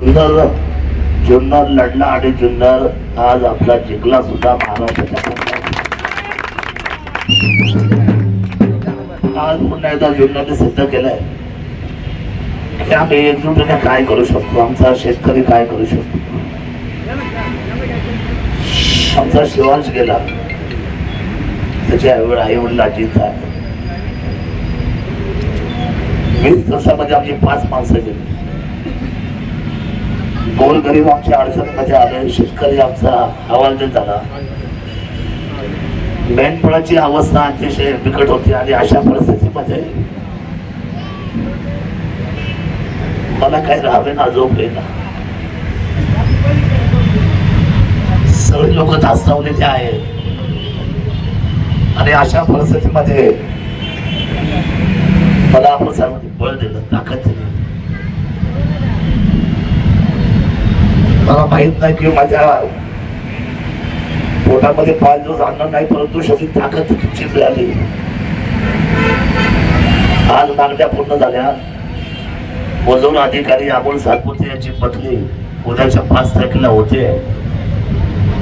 जुन्नर जुन्नर लढला आणि जुन्नर आज आपला जिंकला सुद्धा महाराष्ट्राच्या आज पुन्हा एकदा जुन्नरने सिद्ध केलंय. की आम्ही एकजुटीने काय करू शकतो? आमचा शेतकरी काय करू शकतो? आमचा शिवांश गेला. त्याच्या आई वडील अजित आहे वीस दिवसामध्ये आमची पाच माणसं गेली. गोरगरीब आमच्या अडचणीमध्ये आले शेतकरी आमचा हवालदिल झाला. मेंढपाळाची अवस्था अतिशय बिकट होती आणि अशा परिस्थितीमध्ये मला काही राहावे ना झोप येईल सगळे लोक धास्तावलेले आहेत. आणि अशा परिस्थितीमध्ये मला आपण सर्वांनी बळ दिलं ताकद दिली मला माहीत नाही की माझ्या पोटामध्ये पाच दिवस अन्न नाही परंतु शेवटी ताकद तुमची मिळाली आज मागण्या पूर्ण झाल्या. वजून अधिकारी अमोल सातपुते यांची पत्नी उद्याच्या पाच तारखेला होते.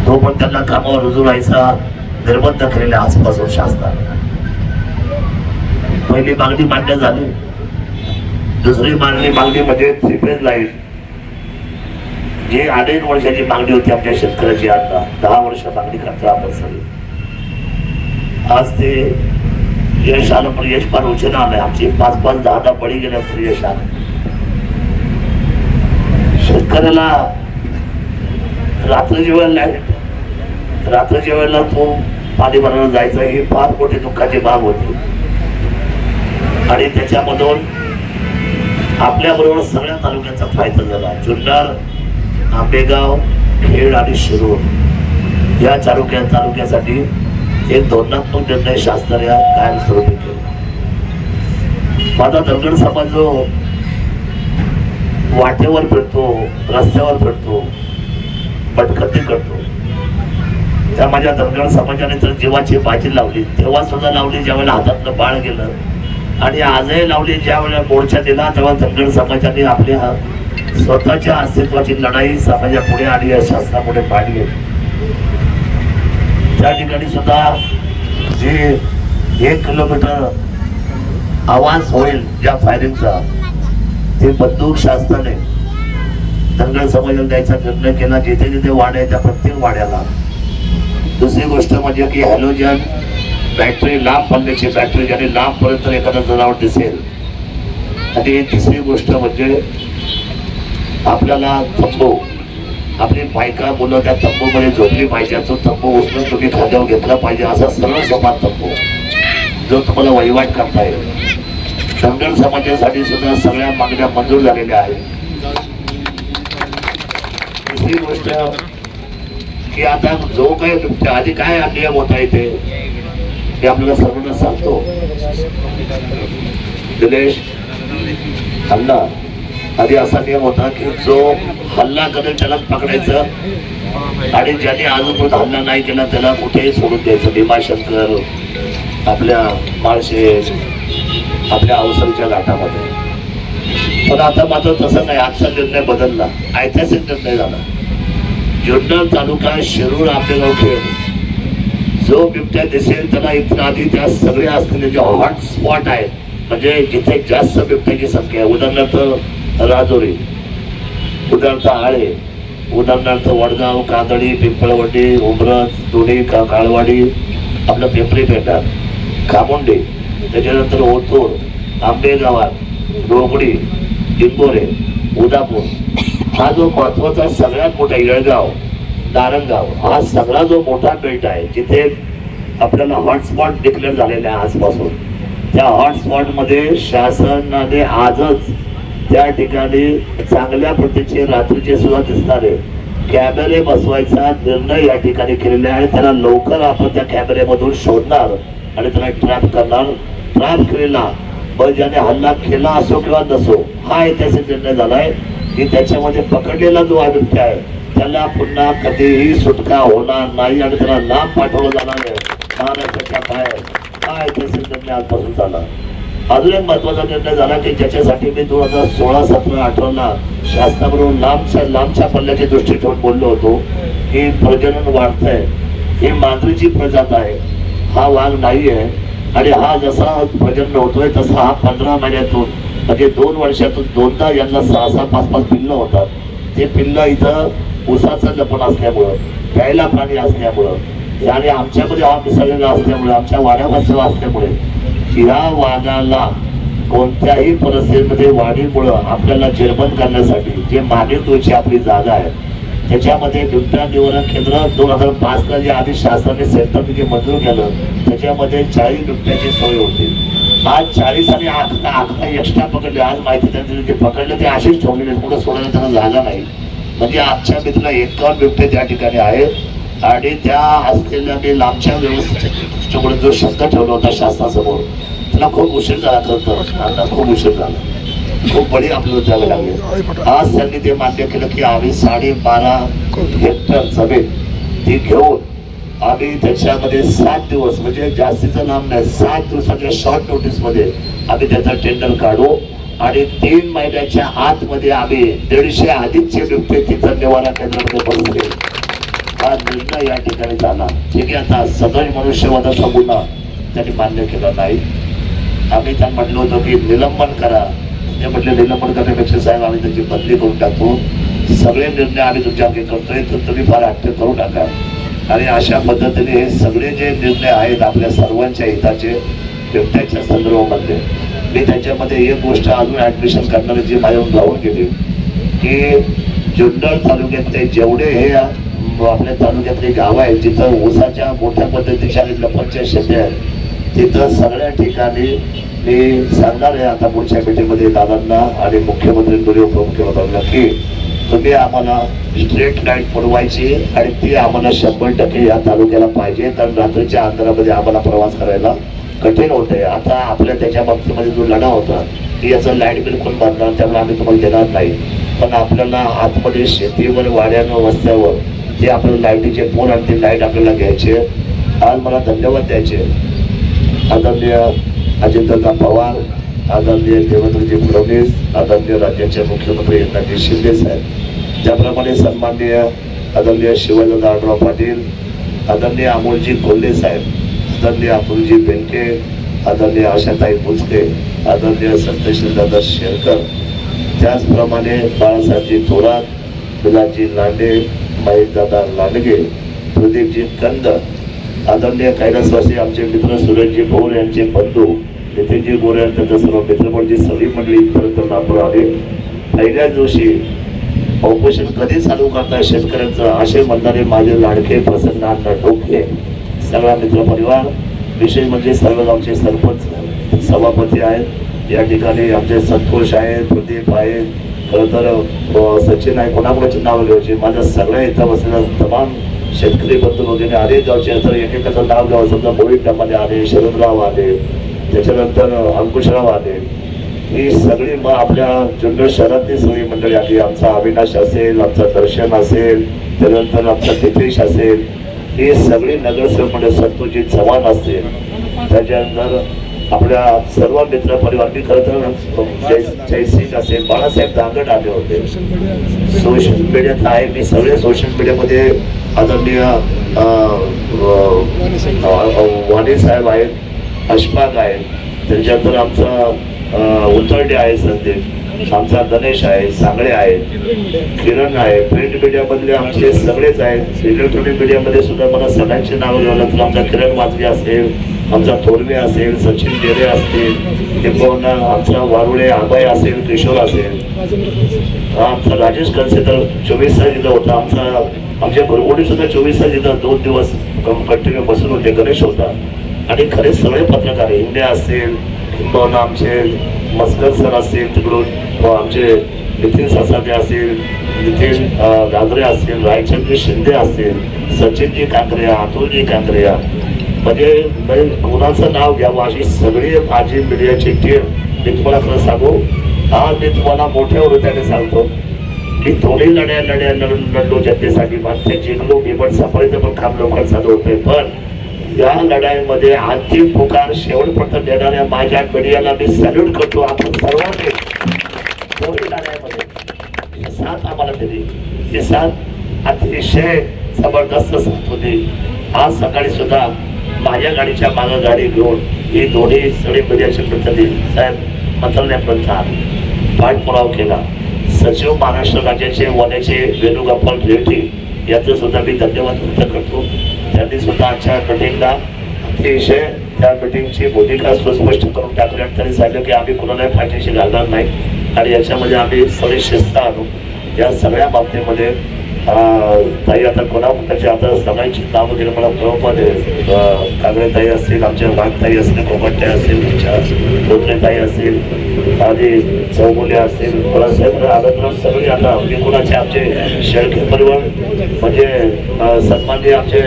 तो पण त्यांना कामावर रुजू राहायचा निर्बंध केलेला आजपासून शासनाने. पहिली मागणी मान्य झाली. दुसरी मागणी मागणी म्हणजे थ्री फेज लाइट जी एक वर्षाची मागणी होती आमच्या शेतकऱ्याची आता दहा वर्ष मागणी करता आपण सगळे. आज ते यश आलं पण यश फार उचल आलंय आमची पाच पाच दहा दहा बळी गेल्या तरी यश आलं. शेतकऱ्याला रात्रीच्या वेळेला लाइट रात्रीच्या वेळेला तो पाणी भरायला जायचा ही फार मोठी दुःखाची बाब होती. आणि त्याच्यामधून आपल्याबरोबर सगळ्या तालुक्याचा फायदा झाला. जुन्नर आंबेगाव खेड आणि शिरूर या चारुक्या तालुक्यासाठी एक धोरणात्मक निर्णय शासनाने कायमस्वरूपी केला. माझा धनगड समाज जो वाटेवर फिरतो रस्त्यावर फिरतो भटकती करतो त्या माझ्या धनगड समाजाने तर जीवाची बाजी लावली तेव्हा सुद्धा लावली ज्यावेळेला हातातलं बाळ गेलं आणि आजही लावली ज्या वेळेला मोर्चा दिला तेव्हा धनगड समाजाने आपल्या स्वतःच्या अस्तित्वाची लढाई समाजापुढे आणि या शासनापुढे मांडली त्या ठिकाणी सुद्धा जे एक किलोमीटर आवाज होईल ज्या फायरिंगचा ते बंदूक शासनाने धनगर समाजाला द्यायचा निर्णय केला. जिथे जिथे वाड्या त्या प्रत्येक वाड्याला. दुसरी गोष्ट म्हणजे की हॅलोजन बॅटरी लांब पल्ल्याची बॅटरी ज्याने लांबपर्यंत एखादा जनावर दिसेल. आणि तिसरी गोष्ट म्हणजे आपल्याला तंबू आपली बायका मुलं त्या तंबूमध्ये झोपली पाहिजे तो तंबू उचलून तुम्ही खाद्यावर घेतला पाहिजे असा सरळ समाज तंबू. जो तुम्हाला वहिवाट करता येईल धनगर समाजासाठी सुद्धा सगळ्या मागण्या मंजूर झालेल्या आहेत. दुसरी गोष्ट की आता जो काही तुमच्या आधी काय नियम होता ते हे आपल्याला सर्वांना सांगतो. दिनेश हल्ला आधी असा नियम होता की जो हल्ला करेल त्यालाच पकडायचं. आणि ज्याने आजपर्यंत हल्ला नाही केला त्याला कुठेही सोडून द्यायचं भीमाशंकर आपल्या माळशे आपल्या अवसरच्या घाटामध्ये. पण आता मात्र तसं नाही. आजचा निर्णय बदलला. ऐतिहासिक निर्णय झाला. जुन्नर तालुका शिरूर आपल्याला खेळ. जो बिबट्या दिसेल त्याला इथं आधी त्या सगळ्या असलेले जे हॉट स्पॉट आहेत म्हणजे जिथे जास्त बिबट्याची संख्या आहे. उदाहरणार्थ राजोरी उदाहरणार्थ आळे उदाहरणार्थ वडगाव कांदळी पिंपळवडी उमरज दोडी का काळवाडी आपलं पिंपरी पेटार खामुंडी त्याच्यानंतर ओतूर आंबेगावात रोगडी डिंबोरे उदापूर. हा जो महत्त्वाचा सगळ्यात मोठा येळगाव नारंगाव हा सगळा जो मोठा बेल्ट आहे जिथे आपल्याला हॉटस्पॉट डिक्लेअर झालेला आहे आजपासून. त्या हॉटस्पॉटमध्ये शासनाने आजच त्या ठिकाणी चांगल्या प्रतीचे रात्रीचे सुद्धा दिसणारे कॅमेरे बसवायचा निर्णय या ठिकाणी केलेला आहे. त्याला लवकर आपण त्या कॅमेऱ्यामधून शोधणार आणि त्याला ट्रॅप करणार. ट्रॅप केलेला पण ज्याने हल्ला केला असो किंवा नसो हा ऐतिहासिक निर्णय झालाय की त्याच्यामध्ये पकडलेला जो हा आहे त्याला पुन्हा कधीही सुटका होणार नाही आणि त्याला लांब पाठवलं जाणार आहे. महाराष्ट्राच्या बाहेर हा ऐतिहासिक निर्णय आजपासून झाला. अजून एक महत्त्वाचा निर्णय झाला की ज्याच्यासाठी मी दोन हजार सोळा सतरा अठराला शासनाबरोबर लांबच्या लांबच्या पल्ल्याची दृष्टी ठेवून बोललो होतो की प्रजनन वाढतंय ही मांजरीची प्रजात आहे हा वाघ नाही आहे आणि हा जसा प्रजनन होतोय तसा हा पंधरा महिन्यातून म्हणजे दोन वर्षातून दोनदा यांना सहा सहा पाच पाच पिल्ल होतात. ते पिल्ल इथं उसाचं लपण असल्यामुळं प्यायला पाणी असल्यामुळं आणि आमच्यामध्ये हा मिसळलेला असल्यामुळे आमच्या वाड्यापासून असल्यामुळे या वाघाला कोणत्याही परिस्थितीमध्ये वाढीमुळं आपल्याला जेरबंद करण्यासाठी जे मागील आपली जागा आहे त्याच्यामध्ये बिबट्या निवारण केंद्र दोन हजार पाचला जे आधी शासनाने सेंटर जे मंजूर केलं त्याच्यामध्ये चाळीस बिबट्याची सोय होती. आज चाळीस आणि अकरा अकरा एक्स्ट्रा पकडले. आज माहिती त्यांनी जे पकडले ते असेच ठेवलेले कुठं सोडायला त्यांना जागा नाही. म्हणजे आजच्या मित्र एकावन्न बिबटे त्या ठिकाणी आहेत. आणि त्या असलेल्या मी लांबच्या व्यवस्थेच्या जो शब्द ठेवला होता शासनासमोर त्याला खूप उशीर झाला खरं तर. आता खूप उशीर झाला. खूप बळी आपल्याला द्यावे लागले. आज त्यांनी ते मान्य केलं की आम्ही साडेबारा हेक्टर जमीन ती घेऊन आम्ही त्याच्यामध्ये सात दिवस म्हणजे जास्तीचं नाम नाही सात दिवसाच्या शॉर्ट नोटीसमध्ये आम्ही त्याचा टेंडर काढू आणि तीन महिन्याच्या आतमध्ये आम्ही दीडशे आधीचे बिबटे तिथं निवारा केंद्रामध्ये बसले. हा निर्णय या ठिकाणी झाला जे की आता सदैव मनुष्यवादाचा गुन्हा त्यांनी मान्य केला नाही. आम्ही त्यांना म्हटलं होतं की निलंबन करा. ते म्हटले निलंबन करण्यापेक्षा साहेब आम्ही त्याची बदली करून टाकतो. सगळे निर्णय आम्ही तुमच्या हाती करतोय तर तुम्ही फार हट्ट करू नका. आणि अशा पद्धतीने हे सगळे जे निर्णय आहेत आपल्या सर्वांच्या हिताचे बिबट्याच्या संदर्भामध्ये मी त्याच्यामध्ये एक गोष्ट अजून ऍडमिशन करणारे जी माझ्यावर राहून गेली. की जुन्नर तालुक्यातले जेवढे हे आपल्या तालुक्यातले गाव आहेत जिथं ऊसाच्या मोठ्या पद्धतीच्या आणि लपणच्या शेती आहेत तिथं सगळ्या ठिकाणी मी सांगणार आहे आता पुढच्या मीटिंगमध्ये दादांना आणि मुख्यमंत्र्यांकडे उपमुख्यमंत्र्यांना की तुम्ही आम्हाला स्ट्रीट लाइट पुरवायची आणि ती आम्हाला शंभर टक्के या तालुक्याला पाहिजे. तर रात्रीच्या अंतरामध्ये आम्हाला प्रवास करायला कठीण होते आता आपल्या त्याच्या बाबतीमध्ये जो लढा होता की याचं लाइट बिल कोण भरणार त्यामुळे आम्ही तुम्हाला देणार नाही. पण आपल्याला आतमध्ये शेतीवर वाड्यांवर वस्त्यावर जे आपल्याला लाईटीचे फोन आणि ते लाइट आपल्याला घ्यायचे. आज मला धन्यवाद द्यायचे. आदरणीय अजितदादा पवार आदरणीय देवेंद्रजी फडणवीस आदरणीय राज्याचे मुख्यमंत्री एकनाथजी शिंदे साहेब. ज्याप्रमाणे सन्माननीय आदरणीय शिवाजीदादा आढराव पाटील आदरणीय अमोलजी कोल्हे साहेब आदरणीय अतुलजी बेंके आदरणीय आशाताई बुचके आदरणीय संतोषदादा शेरकर. त्याचप्रमाणे बाळासाहेबजी थोरात विलासजी लांडे महेशदादा लांडगे प्रदीपजी कंद आदरणीय कैलासवासी आमचे मित्र सुरेशजी भोर यांचे बंधू नितीनजी गोरे यांच्या सर्व मित्रमंडळी सगळी मंडळी इथपर्यंत नागपूर आले. पहिल्या दिवशी ऑपरेशन कधी चालू करता शेतकऱ्यांचं? असे म्हणणारे माझे लाडके प्रसन्न अण्णा डोके सगळा मित्रपरिवार विशेष म्हणजे सर्व आमचे सरपंच सभापती आहेत. या ठिकाणी आमचे संतोष आहेत प्रदीप आहेत खरं तर सचिन आहे कोणाकोणाची नावं घ्यायची माझ्या सगळ्या इथं बसलेल्या तमाम शेतकरी बंधू वगैरे आले गावचे तर एकेकाचं नाव घ्यावं समजा मोहितमध्ये आले शरदराव आले त्याच्यानंतर अंकुशराव आले ही सगळी मग आपल्या जुन्नर शहरातली सगळी मंडळी आली आमचा अविनाश असेल आमचा दर्शन असेल त्यानंतर आमचा तिथेश असेल. ही सगळी नगरसेवक म्हणजे संतोषजी चव्हाण असतील त्याच्यानंतर आपल्या सर्व मित्र परिवार मी खरं तर जयसिंग असेल बाळासाहेब दांगट आले होते. सोशल मीडियात आहे. मी सगळे सोशल मीडियामध्ये आदरणीय वाणी साहेब आहेत अशफाक आहेत. त्यांच्यानंतर आमचा उतरडे आहे संदीप. आमचा गणेश आहे सांगळे आहेत. किरण आहे. प्रिंट मीडियामधले आमचे सगळेच आहेत. इलेक्ट्रॉनिक मीडियामध्ये सुद्धा मला सगळ्यांची नावं घ्यावं लागतील आमचा किरण वाजगे असेल. आमचा थोरवे असेल सचिन डेरे असतील किंबहुना आमचा वारुळे आबाई असेल किशोर असेल. आमचा राजेश कनसे तर चोवीस तास इथं होता. आमचा आमच्या भरगोडी सुद्धा चोवीस तास इथं दोन दिवस कंटिन्यू बसून होते. गणेश होता. आणि खरे सगळे पत्रकार हिंदे असतील किंबहुना आमचे मस्कर सर असतील तिकडून आमचे नितीन सासाटे असतील नितीन गांगरे गाजरे असतील रायचंद्र शिंदे असतील सचिनजी कांकरिया अतुलजी कांकरिया म्हणजे कोणाचं नाव घ्यावं अशी सगळी माझी मीडियाची टीम मी तुम्हाला खरं सांगू हा मी तुम्हाला मोठ्या हृदयाने सांगतो मी थोडी लढ्या लढ्या लढून लढलो जनतेसाठी पण ते जिंकलो मी पण सफाईचं पण काम लवकर चालू होते पण या लढाईमध्ये अंतिम पुकार शेवटपर्यंत देणाऱ्या माझ्या मीडियाला मी सॅल्यूट करतो आपण सर्वांनी. थोडी लढाईमध्ये ही साथ आम्हाला दिली. ही साथ अतिशय जबरदस्त साथ होती. आज सकाळी सुद्धा माझ्या गाडीच्या मागं गाडी घेऊन ही दोन्ही सगळे मीडियाचे प्रतिनिधी साहेब मंत्रालयापर्यंत पाठपुराव पाठपुरावा केला. सचिव महाराष्ट्र राज्याचे वण्याचे वेणुगोपाल रेड्डी याचं सुद्धा मी धन्यवाद व्यक्त करतो. त्यांनी सुद्धा आजच्या मिटिंगला अतिशय त्या मिटिंगची भूमिका सुस्पष्ट करून टाकली आणि त्यांनी सांगितलं की आम्ही कुणालाही पाठीशी घालणार नाही. आणि याच्यामध्ये आम्ही सगळे शिस्त आणू. या सगळ्या बाबतीमध्ये ताई आता कोणाची आता सगळ्यांची नाव वगैरे मला कळवमध्ये कागडे ताई असतील आमच्या वाघताई असतील कोकणताई असतील तुमच्या धोत्रे ताई असतील आधी चौगुले असतील. बाळासाहेब आनंदराव सगळे आता विकुणाचे आमचे शेळके परिवार म्हणजे अं, सन्माननीय आमचे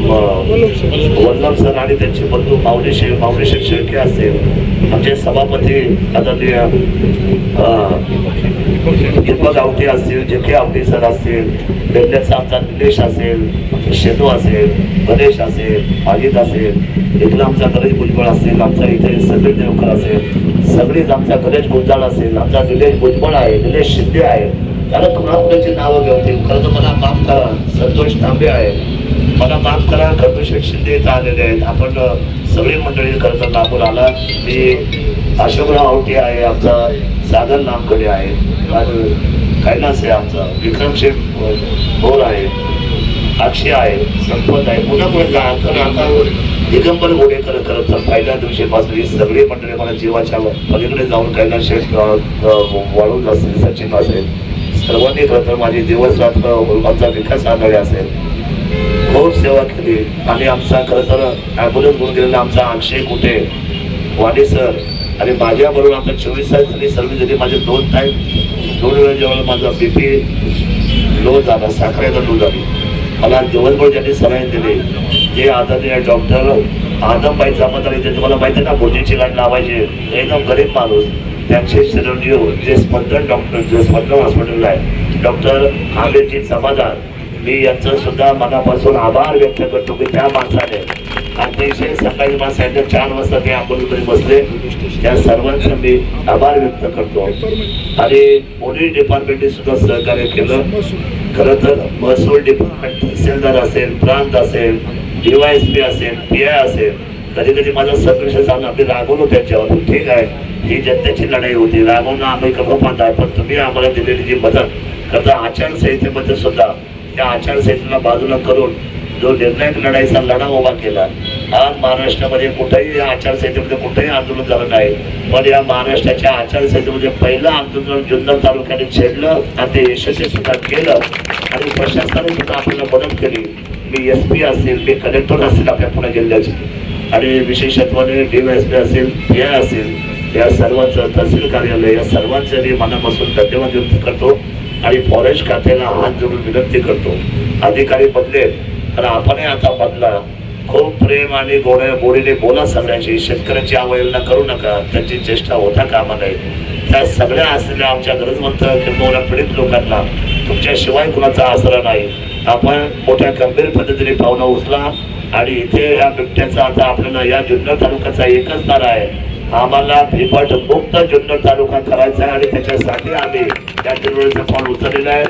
वल्लभ सर आणि त्यांचे बंधू माऊली शे माऊली शेळके असतील. आमचे सभापती आदरणीय दीपक आवटे असतील जे के आवटे सर असतील बेल्ल्याचा आमचा निलेश असेल शेतू असेल गणेश असेल अजित असेल इथला आमचा गणेश भुजबळ असेल आमचा इथे समीर देवकर असेल सगळीच आमचा गणेश गुंजाळ असेल आमचा निलेश भुजबळ आहे निलेश शिंदे आहे. त्याला कुणाकुणाची नावं घेऊन खरं तर मला माफ करा संतोष तांबे आहे. मला माफ करा खरदूषण शिंदे इथं आलेले आहेत आपण सगळी मंडळी खरं तर लांबून आला मी अशोकराव आवटे आहे आमचा सागर नामकडे आहे. आणि कैलास आहे आमचा विक्रमशेठ भोर आहे. अक्षय आहे संपत आहे. पुन्हा पुन्हा आता दिगंबर गोडेकर खरं तर पहिल्या दिवशीपासून ही सगळी मंडळी मला जीवाच्या पलीकडे जाऊन कैलास शेठ वाळून असेल सचिन असेल. सर्वांनी खरं तर माझी दिवस रात्र आमचा विकास आघाडी असेल. खूप सेवा केली. आणि आमचा खरं तर ॲम्ब्युलन्स घेऊन गेलेला आमचा अक्षय कुठे वाडे सर आणि माझ्याबरोबर आमचा चोवीस तास झाली. सर्व्हिस झाली माझे दोन टाईम दोन वेळा जेव्हा माझा बी पी लो झाला. साखरेचा लो झाली. मला दिवसभर ज्यांनी सलाईन दिली जे आदरणीय डॉक्टर आदमबाई जमत आले ते तुम्हाला माहिती आहे ना मोदीची गाडी लावायची एकदम गरीब माणूस. त्यांचे चिरंजीव जे स्पंदन डॉक्टर जे स्पंदन हॉस्पिटलला आहे. डॉक्टर आमिरजी समाधान. मी याचं सुद्धा मनापासून आभार व्यक्त करतो की त्या माणसाने अतिशय सकाळी मला चार वाजता ते आपण बसले. त्या सर्वांचं मी आभार व्यक्त करतो. आणि पोलीस डिपार्टमेंटने सुद्धा सहकार्य केलं. खरं तर महसूल डिपार्टमेंट तहसीलदार असेल प्रांत असेल डीवायएसपी असेल पी आय असेल कधी कधी माझा संघर्ष जाऊन आम्ही रागवलो त्याच्यावर. ठीक आहे ही जनतेची लढाई होती. रागवणं आम्ही कमवत आहे पण तुम्ही आम्हाला दिलेली जी मदत करता आचारसंहितेमध्ये सुद्धा त्या आचारसंहितेला बाजूला करून जो निर्णायक लढाईचा लढा उभा केला आज महाराष्ट्रामध्ये कुठेही या आचारसंहितेमध्ये कुठेही आंदोलन झालं नाही. पण या महाराष्ट्राच्या आचारसंहितेमध्ये पहिलं आंदोलन जुन्नर तालुक्याने छेडलं आणि ते यशस्वी सुद्धा केलं आणि प्रशासनाने सुद्धा आपल्याला मदत केली. मी एस पी असेल मी कलेक्टर असेल आपल्या पुणे जिल्ह्याचे. आणि विशेषत्वाने डीवायएसपी असेल पी आय असेल या सर्वांचं तहसील कार्यालय या सर्वांचं मी मनापासून धन्यवाद व्यक्त करतो. आणि फॉरेस्ट खात्याला हात जोडून विनंती करतो. अधिकारी बदले तर आपणही आता बदला. खूप प्रेम आणि गोड्या गोडीने बोला सगळ्यांशी. शेतकऱ्यांची अवहेलना करू नका. त्यांची चेष्टा होता कामा नये. त्या सगळ्या असलेल्या आमच्या गरजवंत किंवा पीडित लोकांना तुमच्याशिवाय कुणाचा आसरा नाही. आपण मोठ्या गंभीर पद्धतीने पावलं उचला आणि इथे या बिबट्याचा आता आपल्याला या जुन्नर तालुक्याचा एकच नारा आहे. आम्हाला बिबट मुक्त जुन्नर तालुका करायचा आहे आणि त्याच्यासाठी आम्ही त्या चळवळीचं पाऊल उचललेलं आहे.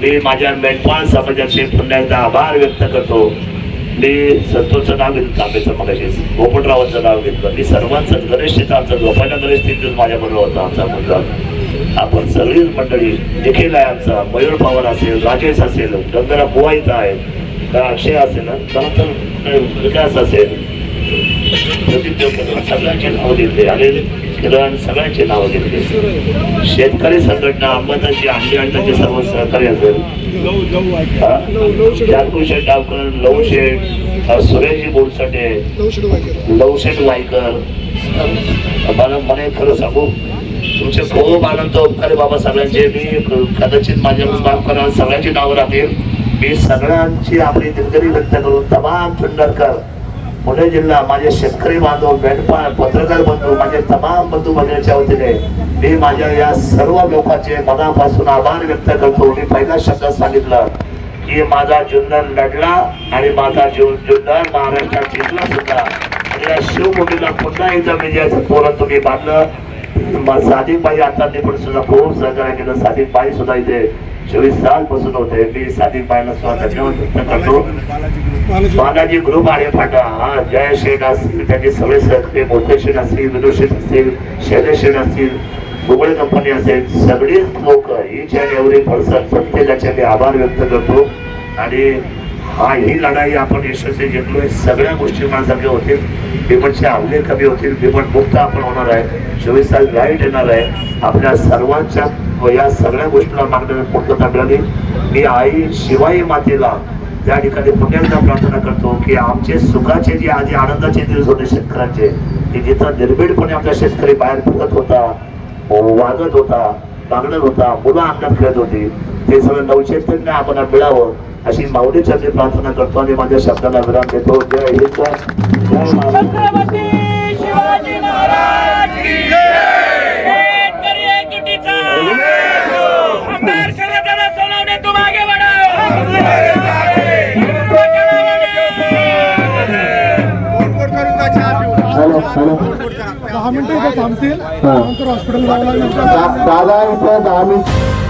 मी माझ्या मेंढपाळ समाजाचे पुन्हा एकदा आभार व्यक्त करतो. मी संतोषचं नाव घेतलं तांबेचं मगाशी पोपटरावांचं नाव घेतलं. मी सर्वांचं गणेश तिथं आमचा झोपायला गणेश तिथून माझ्या बरोबर होता आमचा मुलगा. आपण सगळीच मंडळी देखील आहे आमचा मयूर पवार असेल राजेश असेल गंगारा बुवा इथं आहे का अक्षय असेल ना विकास असेल. सगळ्यांचे नाव घेतले आणि किरण सगळ्यांचे नाव घेतले शेतकरी संघटना अंबादाची आंबे आणि त्यांचे सर्व सहकारी असेल हा? जागू शेठ डावकर लव शेठ सुरेशजी बोरसाटे लवशेठ वायकर मला मला खरं सांगू? तुमचे खूप आनंद उपकार बाबा सगळ्यांचे. मी कदाचित माझ्या माफ करा सगळ्यांची नावं राहतील. मी सगळ्यांची आपली दिलगिरी व्यक्त करून तमाम चुंडरकर पुणे जिल्हा माझे शेतकरी बांधव मेंढपाळ पत्रकार बंधू माझे तमाम बंधू भगिनीच्या वतीने मी माझ्या या सर्व लोकांचे मनापासून आभार व्यक्त करतो. मी पहिल्या शब्दात सांगितलं की माझा जुन्नर लढला आणि माझा जीव जुन्नर महाराष्ट्रात जिंकला सुद्धा. आणि या शिवभूमीला पुन्हा एकदा विजयाचं तोरण तुम्ही बांधलं साधिक बाई आता पण सुद्धा खूप सहकार्य केलं. साधिक बाई सुद्धा इथे चोवीस साल पासून होते मी साधी बाईला सुद्धा व्यक्त करतो. बालाजी ग्रुप आहे फाटा. हा जय शेठ असतील त्यांचे सगळे सहकारी मोठे शेठ असतील विनोद शेठ असतील शैलेश शेठ असतील गुगळे कंपनी असेल. सगळीच लोक ईच अँड एव्हरी पर्सन प्रत्येकाचे मी आभार व्यक्त करतो. आणि हा ही लढाई आपण यशस्वी जिंकलोय. सगळ्या गोष्टी माझ्यासारख्या होतील. बिमटचे आवले कमी होतील. बिमट मुक्त आपण होणार आहे. चोवीस तास लाइट येणार आहे. आपल्या सर्वांच्या व या सगळ्या गोष्टीला मागणं पूर्ण मिळाली मी आई शिवाई मातेला त्या ठिकाणी पुण्याला प्रार्थना करतो की आमचे सुखाचे जे आधी आनंदाचे दिवस होते शेतकऱ्यांचे की जिथं निर्भीडपणे आपला शेतकरी बाहेर फिरत होता वागत होता मागणत होता मुलं अंगात खेळत होती ते सगळं नवचैतन्य आपण मिळावं अशी माऊलीच्या प्रार्थना करतो आणि माझ्या शब्दाला विराम देतो. जय हिंद. जय दहा मिनिटं इथे थांबतील. नंतर हॉस्पिटल दादा इथं दहा मिनिट